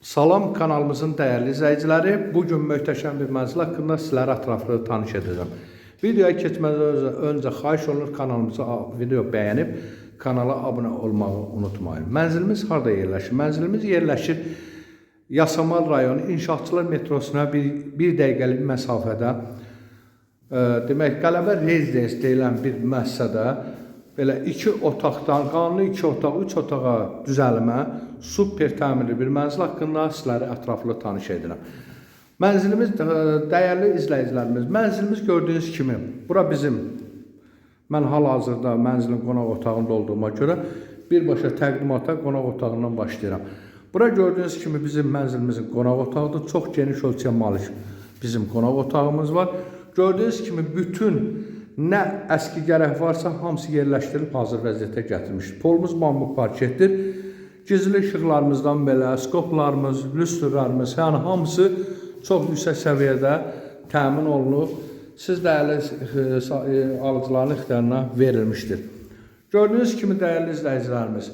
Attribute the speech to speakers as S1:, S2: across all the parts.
S1: Salam kanalımızın dəyərli izləyiciləri. Bu gün möhtəşəm bir mənzil haqqında sizlərə ətraflı tanış edəcəm. Videoya keçmədən öncə, xahiş olunur kanalımıza video bəyənib kanala abunə olmağı unutmayın. Mənzilimiz harda yerləşir? Mənzilimiz yerləşir Yasamal rayonu İnşaatçılar metrosuna bir, bir dəqiqəlik məsafədə e, demək Qələbə Rezidens deyilən bir müəssisədə belə iki otaqdan, qanuni iki otaq, üç otağa düzəlmə, super təmirli bir mənzil haqqında sizlərə ətraflı tanış edirəm. Mənzilimiz, e, dəyərli izləyicilərimiz, mənzilimiz gördüyünüz kimi, bura bizim, mən hal-hazırda mənzilin qonaq otağında olduğuma görə birbaşa təqdimata qonaq otağından başlayıram. Bura gördüyünüz kimi bizim mənzilimizin qonaq otağıdır. Çox geniş ölçüyə malik bizim qonaq otağımız var. Gördüyünüz kimi bütün nə əski gərək varsa hamısı yerləşdirilib hazır vəziyyətə gətirilmişdir. Polumuz bambuk parketdir. Gizli işıqlarımızdan belə, skoplarımız, lüstrlarımız, yəni hamısı çox yüksək səviyyədə təmin olunub. Siz dəyərli e, e, alıcıların ixtiyarına verilmişdir. Gördüyünüz kimi dəyərli izləyicilərimiz,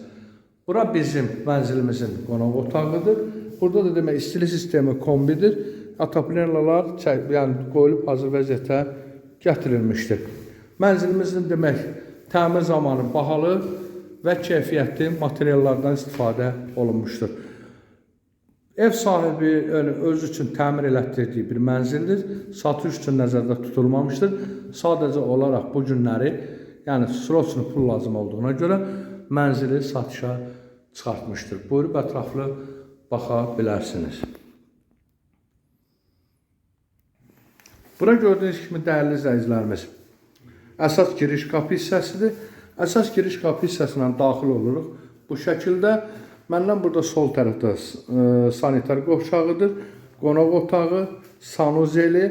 S1: bura bizim mənzilimizin qonaq otağıdır. Burada da demək istili sistemi kombidir. Ataplerlər çək- yəni qoyulub hazır vəziyyətə gətirilmişdir. Mənzilimizin demək təmir zamanı bahalı və keyfiyyətli materiallardan istifadə olunmuşdur. Ev sahibi yəni, özü üçün təmir elətdirdiyi bir mənzildir. Satış üçün nəzərdə tutulmamışdır. Sadəcə olaraq bu günləri, yəni sroçlu pul lazım olduğuna görə mənzili satışa çıxartmışdır. Buyurub ətraflı baxa bilərsiniz. Bura gördüyünüz kimi dəyərli izləyicilərimiz, əsas giriş qapı hissəsidir. Əsas giriş qapı hissəsindən daxil oluruq. Bu şəkildə məndən burada sol tərəfdə e, sanitar qovşağıdır, qonaq otağı, sanuzeli,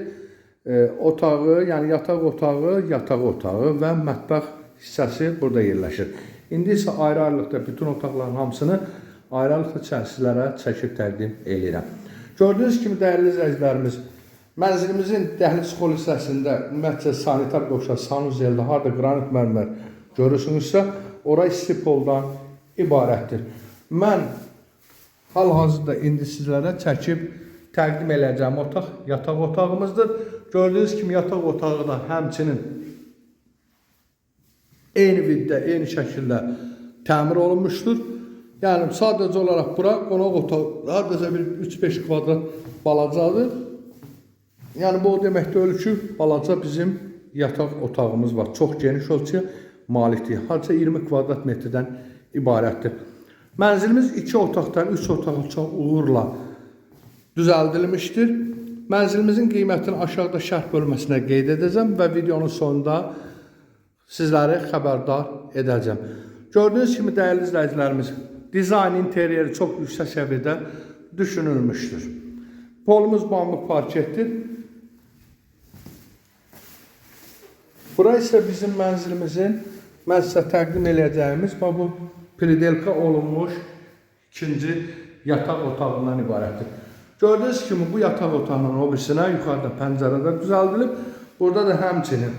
S1: e, otağı, yəni yataq otağı, yataq otağı və mətbəx hissəsi burada yerləşir. İndi isə ayrı-ayrılıqda bütün otaqların hamısını ayrı-ayrılıqda sizlərə çəkib təqdim edirəm. Gördüyünüz kimi dəyərli izləyicilərimiz, Mənzilimizin dəhliz xol hissəsində ümumiyyətcə sanitar qovşaq sanuzeldə harda qranit mərmər görürsünüzsə, ora isti poldan ibarətdir. Mən hal-hazırda indi sizlərə çəkib təqdim eləyəcəm otaq yataq otağımızdır. Gördüyünüz kimi yataq otağı da həmçinin eyni viddə, eyni şəkildə təmir olunmuşdur. Yəni sadəcə olaraq bura qonaq otağı hardasa bir 3-5 kvadrat balacadır. Yəni bu o demək deyil ki, balaca bizim yataq otağımız var. Çox geniş ölçüyə malikdir. Hardasa 20 kvadrat metrdən ibarətdir. Mənzilimiz 2 otaqdan 3 otağa çox uğurla düzəldilmişdir. Mənzilimizin qiymətini aşağıda şərh bölməsinə qeyd edəcəm və videonun sonunda sizləri xəbərdar edəcəm. Gördüyünüz kimi dəyərli izləyicilərimiz, dizayn interyeri çox yüksək səviyyədə düşünülmüşdür. Polumuz bambuk parketdir. Bura isə bizim mənzilimizin mən sizə təqdim eləyəcəyimiz bax bu pridelka olunmuş ikinci yataq otağından ibarətdir. Gördüyünüz kimi bu yataq otağının o birisinə yuxarıda pəncərədə düzəldilib. Burada da həmçinin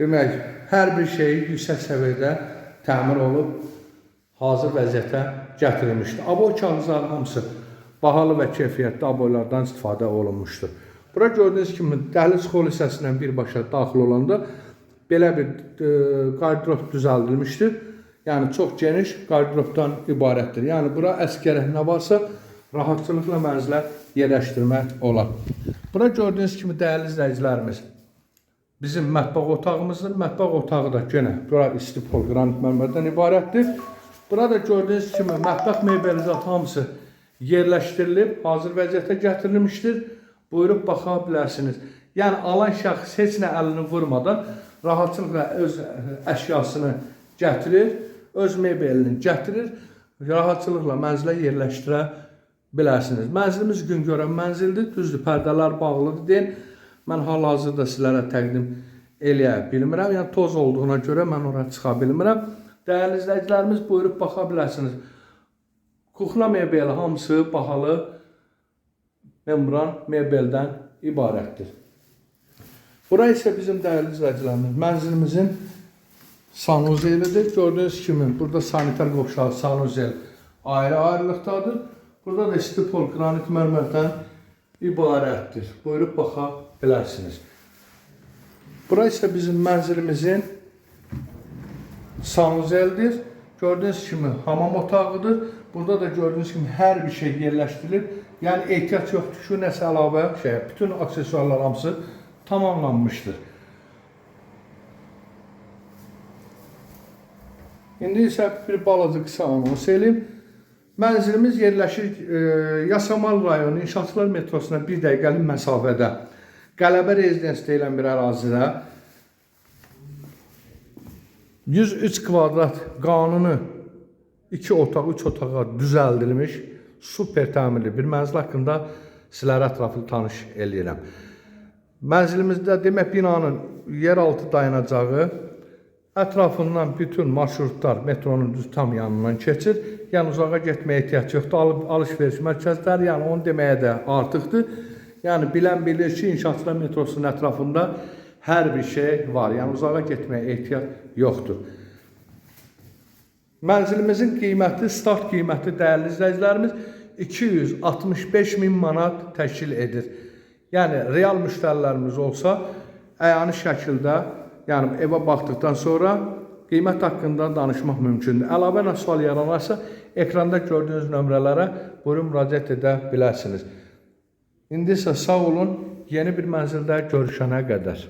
S1: demək hər bir şey yüksək səviyyədə təmir olub hazır vəziyyətə gətirilmişdir. Aboy kağızların hamısı bahalı və keyfiyyətli aboylardan istifadə olunmuşdur. Bura gördüyünüz kimi dəhliz xol hissəsindən birbaşa daxil olanda belə bir e, qardırop düzəldilmişdir. Yəni çox geniş qardırobdan ibarətdir. Yəni bura əskərə nə varsa rahatçılıqla mənzilə yerləşdirmək olar. Bura gördüyünüz kimi dəyərli izləyicilərimiz bizim mətbəx otağımızdır. Mətbəx otağı da yenə bura isti pol qranit mərmərdən ibarətdir. Burada gördüyünüz kimi mətbəx mebelizat hamısı yerləşdirilib, hazır vəziyyətə gətirilmişdir. Buyurub baxa bilərsiniz. Yəni alan şəxs heç nə əlini vurmadan rahatçılıqla öz əşyasını gətirir, öz mebelini gətirir, rahatçılıqla mənzilə yerləşdirə bilərsiniz. Mənzilimiz gün görən mənzildir, düzdür, pərdələr bağlıdır deyin. Mən hal-hazırda sizlərə təqdim eləyə bilmirəm. Yəni toz olduğuna görə mən ora çıxa bilmirəm. Dəyərli izləyicilərimiz buyurub baxa bilərsiniz. Kuxla mebeli hamısı bahalı membran mebeldən ibarətdir. Bura isə bizim dəyərli izləyicilərimiz mənzilimizin sanuzelidir. Gördüyünüz kimi burada sanitar qovşağı sanuzel ayrı-ayrılıqdadır. Burada da stipol qranit mərmərdən ibarətdir. Buyurub baxa bilərsiniz. Bura isə bizim mənzilimizin sanuzeldir. Gördüyünüz kimi hamam otağıdır. Burada da gördüyünüz kimi hər bir şey yerləşdirilib. Yəni ehtiyac yoxdur ki, nəsə əlavə şey, bütün aksesuarlar hamısı tamamlanmışdır. İndi isə bir balaca qısa anons eləyim. Mənzilimiz yerləşir e, Yasamal rayonu İnşaatçılar metrosuna bir dəqiqəlik məsafədə. Qələbə rezidens deyilən bir ərazidə 103 kvadrat qanuni 2 otaq, 3 otağa düzəldilmiş super təmirli bir mənzil haqqında sizlərə ətraflı tanış eləyirəm. Mənzilimizdə demək binanın yeraltı dayanacağı ətrafından bütün marşrutlar metronun düz tam yanından keçir. Yəni uzağa getməyə ehtiyac yoxdur. Alıb alış-veriş mərkəzləri, yəni onu deməyə də artıqdır. Yəni bilən bilir ki, İnşaatçılar metrosunun ətrafında hər bir şey var. Yəni uzağa getməyə ehtiyac yoxdur. Mənzilimizin qiyməti, start qiyməti dəyərli izləyicilərimiz 265 min manat təşkil edir. Yəni real müştərilərimiz olsa, əyani şəkildə, yəni evə baxdıqdan sonra qiymət haqqında danışmaq mümkündür. Əlavə nə sual yaranarsa, ekranda gördüyünüz nömrələrə buyurun müraciət edə bilərsiniz. İndi isə sağ olun, yeni bir mənzildə görüşənə qədər.